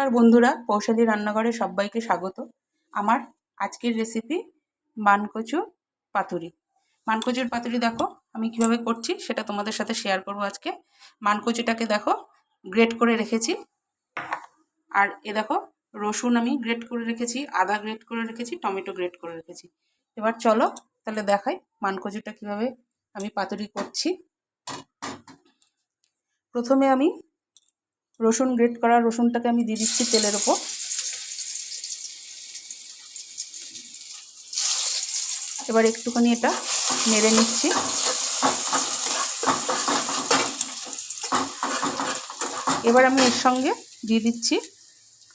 নমস্কার বন্ধুরা কৌশলী রান্নাঘরে সবাইকে স্বাগত। আমার আজকের রেসিপি মানকচু পাতুরি। মানকচুর পাতুরি দেখো, আমি কীভাবে করছি সেটা তোমাদের সাথে শেয়ার করব আজকে। মানকচুটাকে দেখো গ্রেট করে রেখেছি। আর এ দেখো, রসুন আমি গ্রেট করে রেখেছি, আদা গ্রেট করে রেখেছি, টমেটো গ্রেট করে রেখেছি। এবার চলো, তাহলে দেখাই মানকচুটা কীভাবে আমি পাতুরি করছি। প্রথমে আমি রসুন গ্রেট করা রসুনটাকে আমি দিয়ে দিচ্ছি তেলের ওপর। এবার একটুখানি এটা নেড়ে নিচ্ছি। এবার আমি এর সঙ্গে দিয়ে দিচ্ছি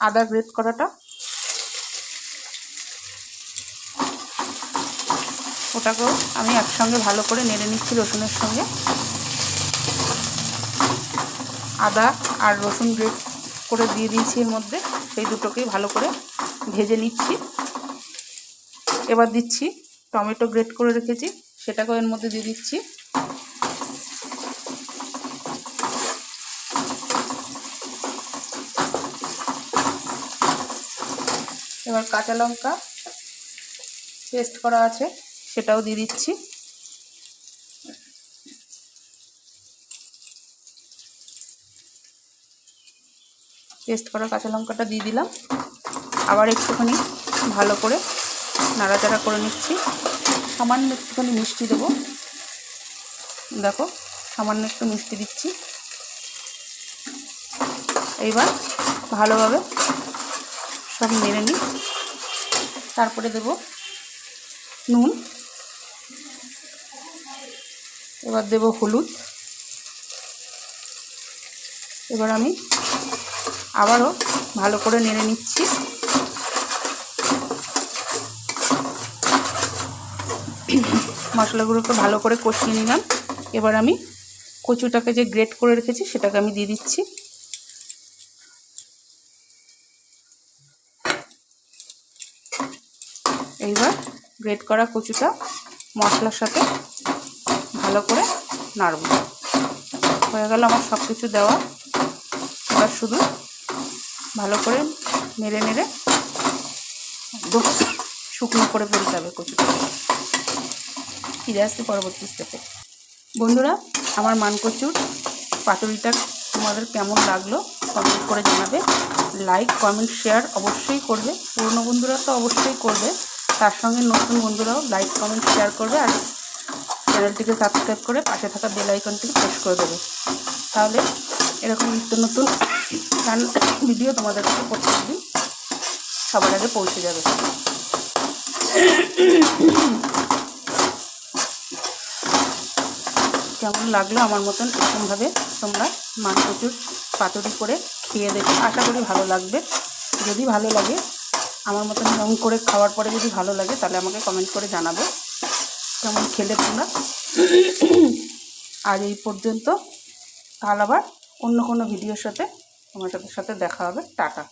আদা গ্রেট করাটা। ওটাকেও আমি একসঙ্গে ভালো করে নেড়ে নিচ্ছি রসুনের সঙ্গে। আদা আর রসুন গ্রেট করে দিয়ে দিয়েছি এর মধ্যে। সেই দুটোকেই ভালো করে ভেজে নিচ্ছি। এবার দিচ্ছি টমেটো গ্রেট করে রেখেছি, সেটাকেও এর মধ্যে দিয়ে দিচ্ছি। এবার কাঁচা লঙ্কা পেস্ট করা আছে, সেটাও দিয়ে দিচ্ছি। পেস্ট করা কাঁচা লঙ্কাটা দিয়ে দিলাম। আবার একটুখানি ভালো করে নাড়াচাড়া করে নিচ্ছি। সামান্য একটুখানি মিষ্টি দেবো। দেখো, সামান্য একটু মিষ্টি দিচ্ছি। এইবার ভালোভাবে সব নেড়ে নিই। তারপরে দেব নুন। এবার দেব হলুদ। এবার আমি আবারও ভালো করে নেড়ে নিচ্ছি। মশলাগুলোকে ভালো করে কষিয়ে নিলাম। এবার আমি কচুটাকে যে গ্রেট করে রেখেছি সেটাকে আমি দিয়ে দিচ্ছি। এইবার গ্রেট করা কচুটা মশলার সাথে ভালো করে নাড়ব। হয়ে গেল আমার সব কিছু দেওয়া। এবার শুধু ভালো করে নেড়ে নেড়ে একদম শুকনো করে ফেলতে হবে কচুটা। ফিরে আসতে পরবর্তী স্টেপে বন্ধুরা, আমার মানকচুর পাতুরিটা তোমাদের কেমন লাগল কমেন্ট করে জানাবে। লাইক কমেন্ট শেয়ার অবশ্যই করবে। পুরনো বন্ধুরা তো অবশ্যই করবে। তার সঙ্গে নতুন বন্ধুরাও লাইক কমেন্ট শেয়ার করবে আর চ্যানেলটিকে সাবস্ক্রাইব করে পাশে থাকা বেল আইকনটিকে প্রেস করে দেবে। তাহলে এরকম নিত্য নতুন ভিডিও তোমাদের কাছে প্রত্যেকদিন সবার আগে পৌঁছে যাবে। কেমন লাগল আমার মতন এরকমভাবে তোমরা মাছ প্রচুর পাতুরি করে খেয়ে দেখো। আশা করি ভালো লাগবে। যদি ভালো লাগে, আমার মতন রং করে খাওয়ার পরে যদি ভালো লাগে, তাহলে আমাকে কমেন্ট করে জানাবে। কেমন খেলে তোমরা? আর এই পর্যন্ত। কাল আবার অন্য কোনো ভিডিওর সাথে তোমার সাথে দেখা হবে। টাটা।